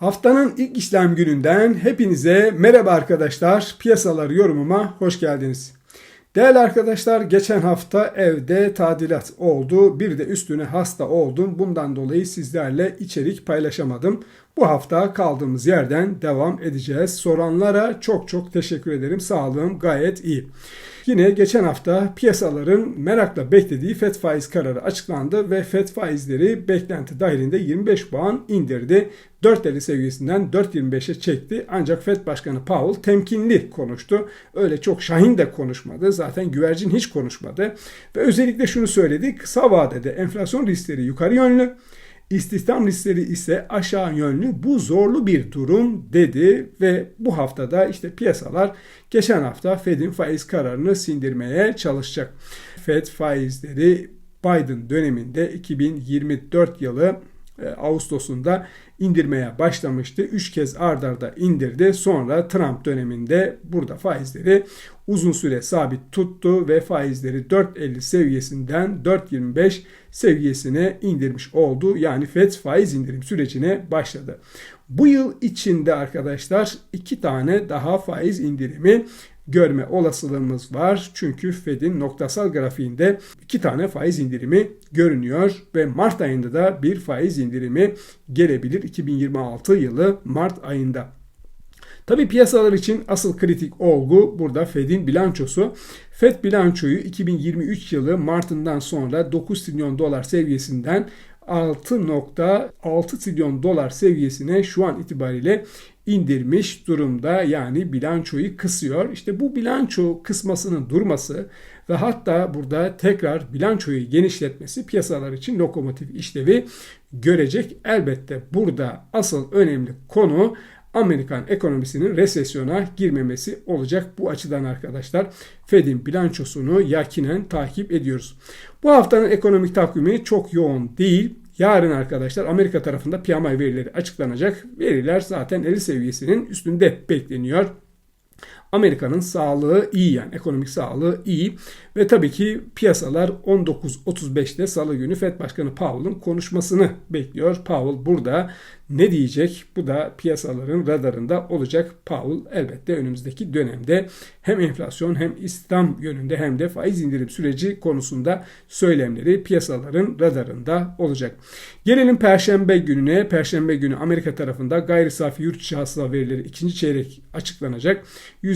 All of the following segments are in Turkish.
Haftanın ilk işlem gününden hepinize merhaba arkadaşlar. Piyasalar yorumuma hoş geldiniz. Değerli arkadaşlar geçen hafta evde tadilat oldu. Bir de üstüne hasta oldum. Bundan dolayı sizlerle içerik paylaşamadım. Bu hafta kaldığımız yerden devam edeceğiz. Soranlara çok çok teşekkür ederim. Sağlığım gayet iyi. Yine geçen hafta piyasaların merakla beklediği FED faiz kararı açıklandı ve FED faizleri beklenti dahilinde 25 puan indirdi. 4.50 seviyesinden 4.25'e çekti. Ancak FED Başkanı Powell temkinli konuştu. Öyle çok şahin de konuşmadı. Zaten güvercin hiç konuşmadı. Ve özellikle şunu söyledi. Kısa vadede enflasyon riskleri yukarı yönlü. İstihdam riskleri ise aşağı yönlü bu zorlu bir durum dedi ve bu haftada işte piyasalar geçen hafta Fed'in faiz kararını sindirmeye çalışacak. Fed faizleri Biden döneminde 2024 yılı e, Ağustos'unda indirmeye başlamıştı. Üç kez ardarda indirdi. Sonra Trump döneminde burada faizleri uzun süre sabit tuttu ve faizleri 4.50 seviyesinden 4.25 seviyesine indirmiş oldu. Yani FED faiz indirim sürecine başladı. Bu yıl içinde arkadaşlar iki tane daha faiz indirimi görme olasılığımız var. Çünkü Fed'in noktasal grafiğinde iki tane faiz indirimi görünüyor ve Mart ayında da bir faiz indirimi gelebilir 2026 yılı Mart ayında. Tabi piyasalar için asıl kritik olgu burada Fed'in bilançosu. Fed bilançoyu 2023 yılı Mart'ından sonra 9 trilyon dolar seviyesinden 6.6 trilyon dolar seviyesine şu an itibariyle indirmiş durumda. Yani bilançoyu kısıyor. İşte bu bilanço kısmasının durması ve hatta burada tekrar bilançoyu genişletmesi piyasalar için lokomotif işlevi görecek. Elbette burada asıl önemli konu Amerikan ekonomisinin resesyona girmemesi olacak. Bu açıdan arkadaşlar Fed'in bilançosunu yakinen takip ediyoruz. Bu haftanın ekonomik takvimi çok yoğun değil. Yarın arkadaşlar Amerika tarafında PMI verileri açıklanacak. Veriler zaten 50 seviyesinin üstünde bekleniyor. Amerika'nın sağlığı iyi yani ekonomik sağlığı iyi ve tabii ki piyasalar 19.35'te salı günü Fed Başkanı Powell'ın konuşmasını bekliyor. Powell burada ne diyecek? Bu da piyasaların radarında olacak. Powell elbette önümüzdeki dönemde hem enflasyon hem istihdam yönünde hem de faiz indirim süreci konusunda söylemleri piyasaların radarında olacak. Gelelim Perşembe gününe. Perşembe günü Amerika tarafında gayri safi yurt içi hasıla verileri ikinci çeyrek açıklanacak.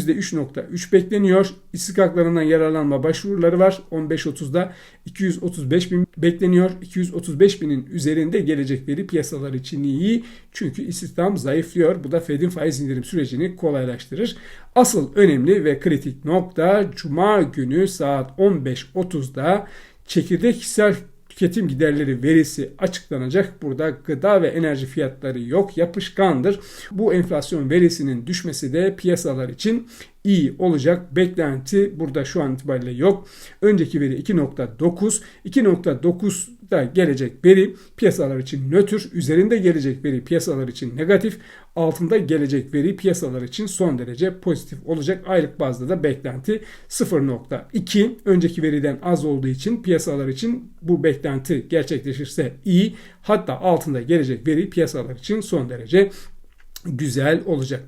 %3.3 bekleniyor. İstikaklarından yararlanma başvuruları var. 15.30'da 235 bin bekleniyor. 235 binin üzerinde gelecek veri piyasalar için iyi. Çünkü istihdam zayıflıyor. Bu da Fed'in faiz indirim sürecini kolaylaştırır. Asıl önemli ve kritik nokta Cuma günü saat 15.30'da çekirdek hissel tüketim giderleri verisi açıklanacak. Burada gıda ve enerji fiyatları yok, yapışkandır. Bu enflasyon verisinin düşmesi de piyasalar için iyi olacak. Beklenti burada şu an itibariyle yok. Önceki veri 2.9. 2.9 da gelecek veri piyasalar için nötr, üzerinde gelecek veri piyasalar için negatif, altında gelecek veri piyasalar için son derece pozitif olacak. Aylık bazda da beklenti 0.2. Önceki veriden az olduğu için piyasalar için bu beklenti gerçekleşirse iyi. Hatta altında gelecek veri piyasalar için son derece güzel olacak.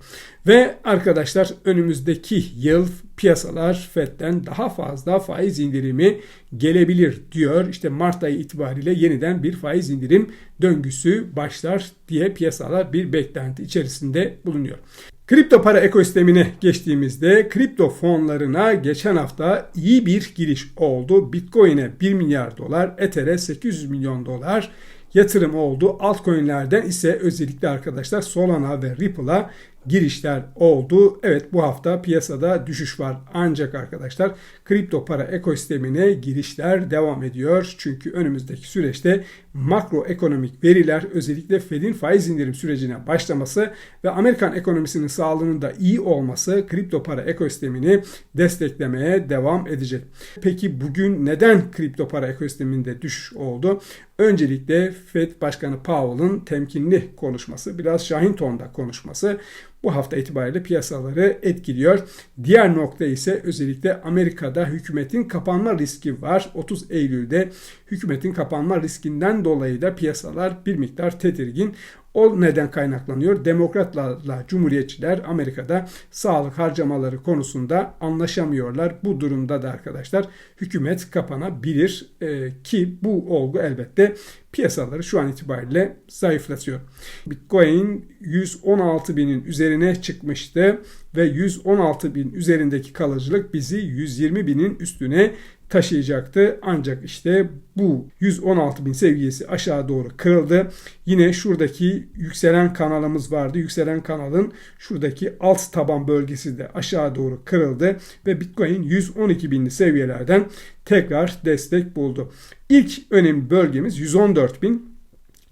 Ve arkadaşlar önümüzdeki yıl piyasalar FED'den daha fazla faiz indirimi gelebilir diyor. İşte Mart ayı itibariyle yeniden bir faiz indirim döngüsü başlar diye piyasalar bir beklenti içerisinde bulunuyor. Kripto para ekosistemine geçtiğimizde kripto fonlarına geçen hafta iyi bir giriş oldu. Bitcoin'e 1 milyar dolar, Ether'e 800 milyon dolar, yatırım oldu. Altcoin'lerden ise özellikle arkadaşlar Solana ve Ripple'a girişler oldu. Evet bu hafta piyasada düşüş var. Ancak arkadaşlar kripto para ekosistemine girişler devam ediyor. Çünkü önümüzdeki süreçte makroekonomik veriler özellikle Fed'in faiz indirim sürecine başlaması ve Amerikan ekonomisinin sağlığının da iyi olması kripto para ekosistemini desteklemeye devam edecek. Peki bugün neden kripto para ekosisteminde düşüş oldu? Öncelikle Fed Başkanı Powell'ın temkinli konuşması, biraz şahin tonda konuşması bu hafta itibariyle piyasaları etkiliyor. Diğer nokta ise özellikle Amerika'da hükümetin kapanma riski var. 30 Eylül'de hükümetin kapanma riskinden dolayı da piyasalar bir miktar tedirgin. O neden kaynaklanıyor? Demokratlarla Cumhuriyetçiler Amerika'da sağlık harcamaları konusunda anlaşamıyorlar. Bu durumda da arkadaşlar hükümet kapanabilir ee, ki bu olgu elbette piyasaları şu an itibariyle zayıflatıyor. Bitcoin 116 binin üzerine çıkmıştı ve 116 bin üzerindeki kalıcılık bizi 120 binin üstüne taşıyacaktı. Ancak işte bu 116 bin seviyesi aşağı doğru kırıldı. Yine şuradaki yükselen kanalımız vardı. Yükselen kanalın şuradaki alt taban bölgesi de aşağı doğru kırıldı ve Bitcoin 112 binli seviyelerden tekrar destek buldu. İlk önemli bölgemiz 114 bin.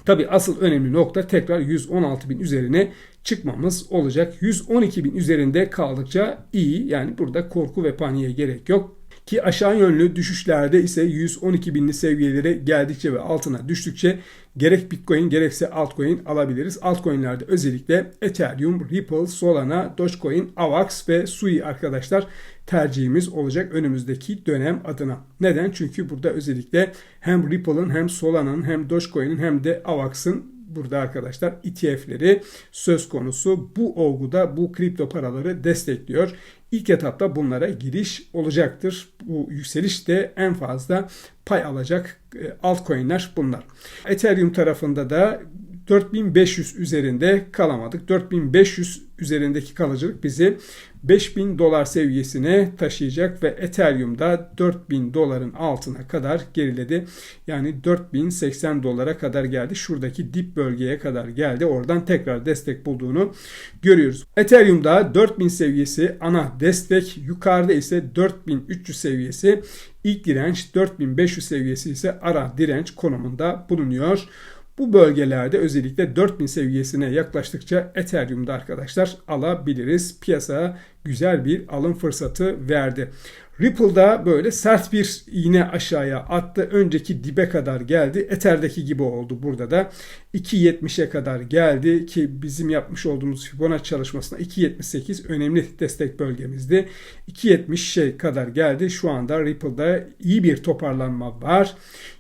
Tabi asıl önemli nokta tekrar 116 bin üzerine çıkmamız olacak. 112 bin üzerinde kaldıkça iyi. Yani burada korku ve paniğe gerek yok. Ki aşağı yönlü düşüşlerde ise 112 binli seviyelere geldikçe ve altına düştükçe gerek Bitcoin gerekse altcoin alabiliriz. Altcoin'lerde özellikle Ethereum, Ripple, Solana, Dogecoin, AVAX ve Sui arkadaşlar tercihimiz olacak önümüzdeki dönem adına. Neden? Çünkü burada özellikle hem Ripple'ın hem Solana'nın hem Dogecoin'in hem de AVAX'ın burada arkadaşlar ETF'leri söz konusu. Bu olguda bu kripto paraları destekliyor. İlk etapta bunlara giriş olacaktır. Bu yükseliş de en fazla pay alacak e, altcoin'ler bunlar. Ethereum tarafında da 4500 üzerinde kalamadık. 4500 üzerindeki kalıcılık bizi 5000 dolar seviyesine taşıyacak ve Ethereum'da 4000 doların altına kadar geriledi. Yani 4080 dolara kadar geldi. Şuradaki dip bölgeye kadar geldi. Oradan tekrar destek bulduğunu görüyoruz. Ethereum'da 4000 seviyesi ana destek, yukarıda ise 4300 seviyesi ilk direnç, 4500 seviyesi ise ara direnç konumunda bulunuyor. Bu bölgelerde özellikle 4000 seviyesine yaklaştıkça Ethereum'da arkadaşlar alabiliriz. Piyasa güzel bir alım fırsatı verdi. Ripple'da böyle sert bir iğne aşağıya attı. Önceki dibe kadar geldi. Ether'deki gibi oldu burada da. 2.70'e kadar geldi ki bizim yapmış olduğumuz Fibonacci çalışmasında 2.78 önemli destek bölgemizdi. 2.70'e kadar geldi. Şu anda Ripple'da iyi bir toparlanma var.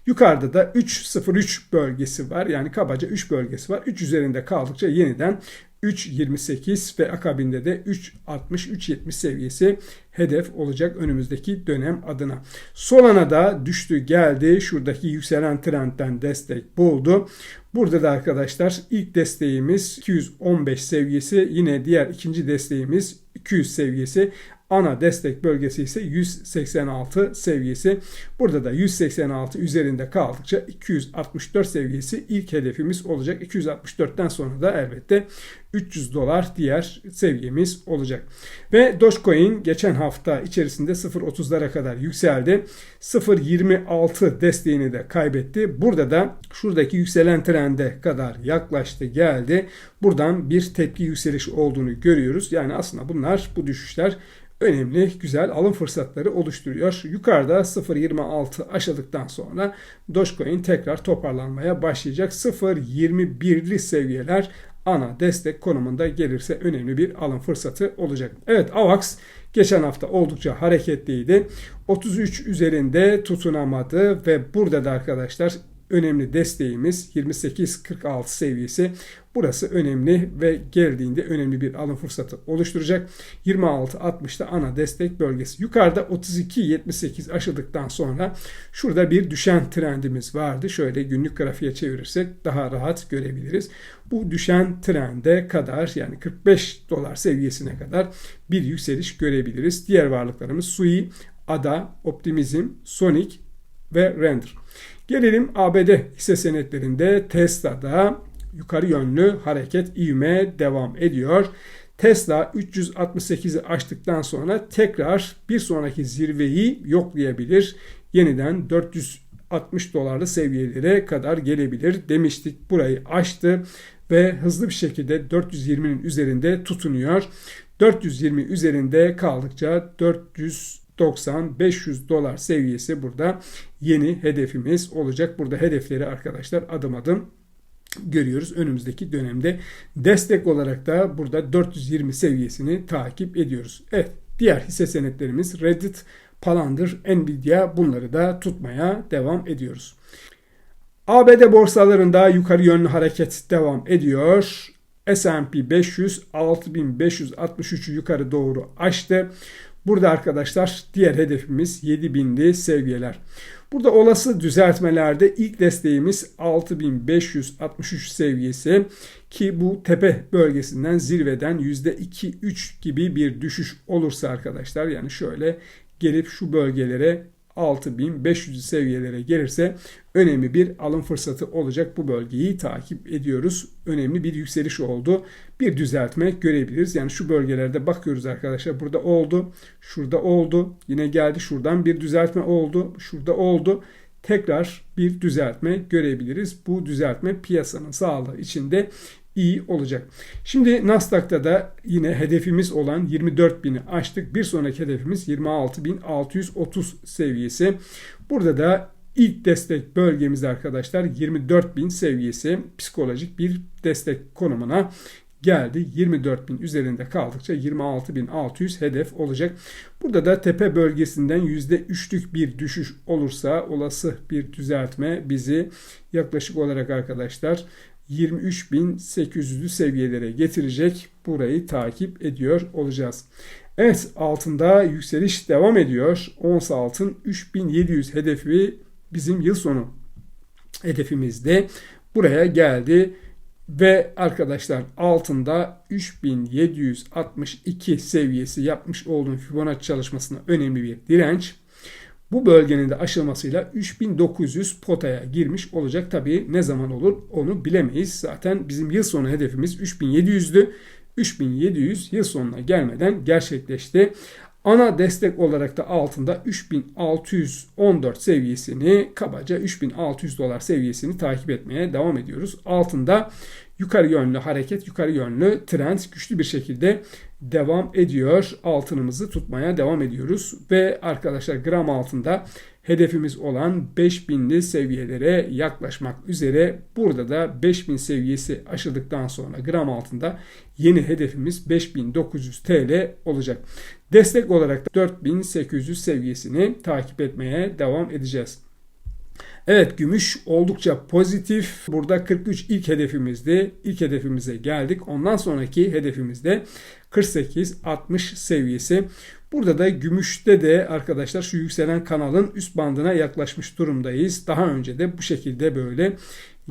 Yukarıda da 3.03 bölgesi var. Yani kabaca 3 bölgesi var. 3 üzerinde kaldıkça yeniden 3.28 ve akabinde de 3.60-3.70 seviyesi hedef olacak önümüzdeki dönem adına. Solana'da düştü geldi. Şuradaki yükselen trendten destek buldu. Burada da arkadaşlar ilk desteğimiz 215 seviyesi. Yine diğer ikinci desteğimiz 200 seviyesi. Ana destek bölgesi ise 186 seviyesi. Burada da 186 üzerinde kaldıkça 264 seviyesi ilk hedefimiz olacak. 264'ten sonra da elbette 300 dolar diğer seviyemiz olacak. Ve Dogecoin geçen hafta içerisinde 0.30'lara kadar yükseldi. 0.26 desteğini de kaybetti. Burada da şuradaki yükselen trende kadar yaklaştı geldi. Buradan bir tepki yükseliş olduğunu görüyoruz. Yani aslında bunlar bu düşüşler önemli güzel alım fırsatları oluşturuyor. Yukarıda 0.26 aşıldıktan sonra Dogecoin tekrar toparlanmaya başlayacak. 0.21'li seviyeler ana destek konumunda gelirse önemli bir alım fırsatı olacak. Evet AVAX geçen hafta oldukça hareketliydi. 33 üzerinde tutunamadı ve burada da arkadaşlar önemli desteğimiz 28.46 seviyesi. Burası önemli ve geldiğinde önemli bir alım fırsatı oluşturacak. 26.60'da ana destek bölgesi. Yukarıda 32.78 aşıldıktan sonra şurada bir düşen trendimiz vardı. Şöyle günlük grafiğe çevirirsek daha rahat görebiliriz. Bu düşen trende kadar yani 45 dolar seviyesine kadar bir yükseliş görebiliriz. Diğer varlıklarımız Sui, Ada, Optimizm, Sonic ve Render. Gelelim ABD hisse senetlerinde Tesla'da yukarı yönlü hareket ivme devam ediyor. Tesla 368'i aştıktan sonra tekrar bir sonraki zirveyi yoklayabilir. Yeniden 460 dolarlı seviyelere kadar gelebilir demiştik. Burayı aştı ve hızlı bir şekilde 420'nin üzerinde tutunuyor. 420 üzerinde kaldıkça 400 90-500 dolar seviyesi burada yeni hedefimiz olacak. Burada hedefleri arkadaşlar adım adım görüyoruz önümüzdeki dönemde. Destek olarak da burada 420 seviyesini takip ediyoruz. Evet diğer hisse senetlerimiz Reddit, Palantir, Nvidia bunları da tutmaya devam ediyoruz. ABD borsalarında yukarı yönlü hareket devam ediyor. S&P 500 6563'ü yukarı doğru açtı. Burada arkadaşlar diğer hedefimiz 7000'li seviyeler. Burada olası düzeltmelerde ilk desteğimiz 6563 seviyesi ki bu tepe bölgesinden zirveden %2-3 gibi bir düşüş olursa arkadaşlar yani şöyle gelip şu bölgelere 6500 seviyelere gelirse önemli bir alım fırsatı olacak. Bu bölgeyi takip ediyoruz. Önemli bir yükseliş oldu. Bir düzeltme görebiliriz. Yani şu bölgelerde bakıyoruz arkadaşlar. Burada oldu. Şurada oldu. Yine geldi. Şuradan bir düzeltme oldu. Şurada oldu. Tekrar bir düzeltme görebiliriz. Bu düzeltme piyasanın sağlığı içinde iyi olacak. Şimdi Nasdaq'ta da yine hedefimiz olan 24.000'i aştık. Bir sonraki hedefimiz 26.630 seviyesi. Burada da ilk destek bölgemiz arkadaşlar 24.000 seviyesi psikolojik bir destek konumuna geldi. 24.000 üzerinde kaldıkça 26.600 hedef olacak. Burada da tepe bölgesinden %3'lük bir düşüş olursa olası bir düzeltme bizi yaklaşık olarak arkadaşlar 23.800'lü seviyelere getirecek. Burayı takip ediyor olacağız. Evet altında yükseliş devam ediyor. Ons altın 3700 hedefi bizim yıl sonu hedefimizde. Buraya geldi ve arkadaşlar altında 3762 seviyesi yapmış olduğum Fibonacci çalışmasına önemli bir direnç. Bu bölgenin de aşılmasıyla 3900 potaya girmiş olacak. Tabii ne zaman olur onu bilemeyiz. Zaten bizim yıl sonu hedefimiz 3700'dü. 3700 yıl sonuna gelmeden gerçekleşti. Ana destek olarak da altında 3614 seviyesini kabaca 3600 dolar seviyesini takip etmeye devam ediyoruz. Altında yukarı yönlü hareket, yukarı yönlü trend güçlü bir şekilde devam ediyor. Altınımızı tutmaya devam ediyoruz. Ve arkadaşlar gram altında hedefimiz olan 5000'li seviyelere yaklaşmak üzere. Burada da 5000 seviyesi aşıldıktan sonra gram altında yeni hedefimiz 5900 TL olacak. Destek olarak da 4800 seviyesini takip etmeye devam edeceğiz. Evet gümüş oldukça pozitif. Burada 43 ilk hedefimizdi. İlk hedefimize geldik. Ondan sonraki hedefimizde 48-60 seviyesi. Burada da gümüşte de arkadaşlar şu yükselen kanalın üst bandına yaklaşmış durumdayız. Daha önce de bu şekilde böyle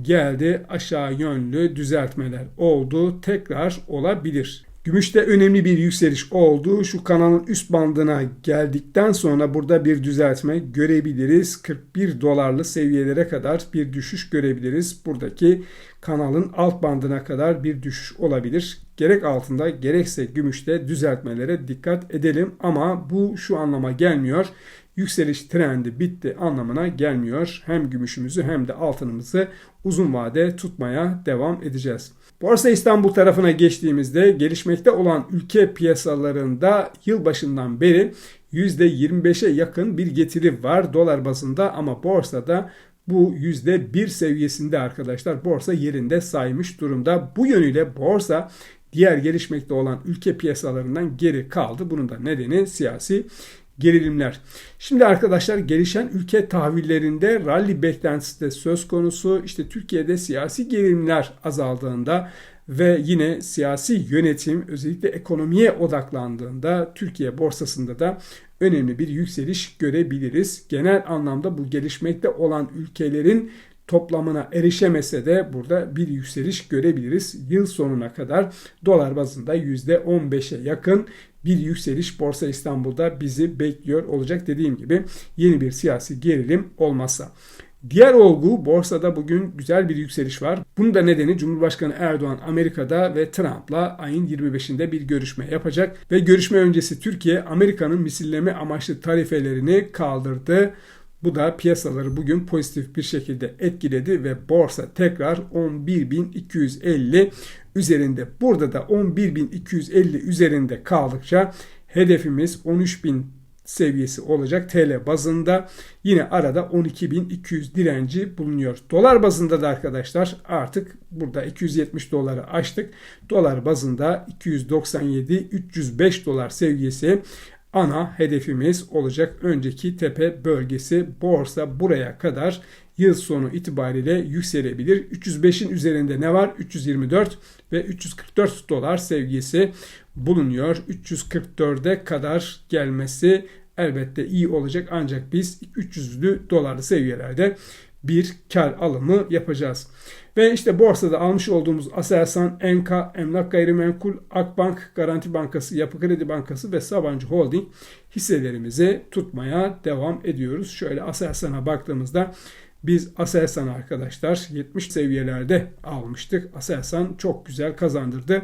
geldi aşağı yönlü düzeltmeler oldu. Tekrar olabilir. Gümüşte önemli bir yükseliş oldu. Şu kanalın üst bandına geldikten sonra burada bir düzeltme görebiliriz. 41 dolarlı seviyelere kadar bir düşüş görebiliriz. Buradaki kanalın alt bandına kadar bir düşüş olabilir. Gerek altında gerekse gümüşte düzeltmelere dikkat edelim ama bu şu anlama gelmiyor. Yükseliş trendi bitti anlamına gelmiyor. Hem gümüşümüzü hem de altınımızı uzun vade tutmaya devam edeceğiz. Borsa İstanbul tarafına geçtiğimizde gelişmekte olan ülke piyasalarında yılbaşından beri %25'e yakın bir getiri var dolar bazında ama borsada bu %1 seviyesinde arkadaşlar borsa yerinde saymış durumda. Bu yönüyle borsa diğer gelişmekte olan ülke piyasalarından geri kaldı. Bunun da nedeni siyasi gerilimler. Şimdi arkadaşlar gelişen ülke tahvillerinde rally beklentisi de söz konusu. İşte Türkiye'de siyasi gerilimler azaldığında ve yine siyasi yönetim özellikle ekonomiye odaklandığında Türkiye borsasında da önemli bir yükseliş görebiliriz. Genel anlamda bu gelişmekte olan ülkelerin toplamına erişemese de burada bir yükseliş görebiliriz. Yıl sonuna kadar dolar bazında %15'e yakın bir yükseliş Borsa İstanbul'da bizi bekliyor olacak dediğim gibi yeni bir siyasi gerilim olmazsa. Diğer olgu borsada bugün güzel bir yükseliş var. Bunun da nedeni Cumhurbaşkanı Erdoğan Amerika'da ve Trump'la ayın 25'inde bir görüşme yapacak ve görüşme öncesi Türkiye Amerika'nın misilleme amaçlı tarifelerini kaldırdı. Bu da piyasaları bugün pozitif bir şekilde etkiledi ve borsa tekrar 11.250 üzerinde. Burada da 11.250 üzerinde kaldıkça hedefimiz 13.000 seviyesi olacak TL bazında. Yine arada 12.200 direnci bulunuyor. Dolar bazında da arkadaşlar artık burada 270 doları aştık. Dolar bazında 297-305 dolar seviyesi ana hedefimiz olacak. Önceki tepe bölgesi borsa buraya kadar yıl sonu itibariyle yükselebilir. 305'in üzerinde ne var? 324 ve 344 dolar seviyesi bulunuyor. 344'e kadar gelmesi elbette iyi olacak ancak biz 300'lü dolarlı seviyelerde bir kar alımı yapacağız. Ve işte borsada almış olduğumuz Aselsan, Enka, Emlak Gayrimenkul, Akbank, Garanti Bankası, Yapı Kredi Bankası ve Sabancı Holding hisselerimizi tutmaya devam ediyoruz. Şöyle Aselsan'a baktığımızda biz Aselsan arkadaşlar 70 seviyelerde almıştık. Aselsan çok güzel kazandırdı.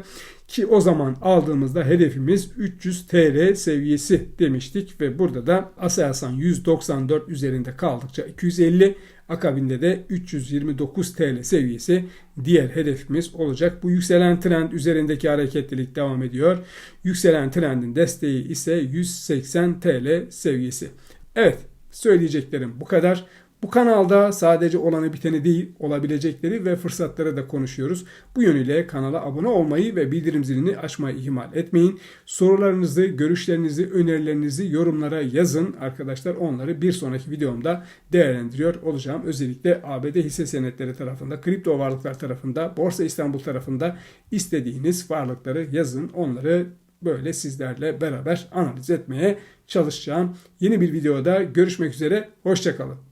Ki o zaman aldığımızda hedefimiz 300 TL seviyesi demiştik ve burada da Aselsan 194 üzerinde kaldıkça 250 akabinde de 329 TL seviyesi diğer hedefimiz olacak. Bu yükselen trend üzerindeki hareketlilik devam ediyor. Yükselen trendin desteği ise 180 TL seviyesi. Evet söyleyeceklerim bu kadar. Bu kanalda sadece olanı biteni değil, olabilecekleri ve fırsatları da konuşuyoruz. Bu yönüyle kanala abone olmayı ve bildirim zilini açmayı ihmal etmeyin. Sorularınızı, görüşlerinizi, önerilerinizi yorumlara yazın. Arkadaşlar onları bir sonraki videomda değerlendiriyor olacağım. Özellikle ABD hisse senetleri tarafında, kripto varlıklar tarafında, Borsa İstanbul tarafında istediğiniz varlıkları yazın. Onları böyle sizlerle beraber analiz etmeye çalışacağım. Yeni bir videoda görüşmek üzere. Hoşçakalın.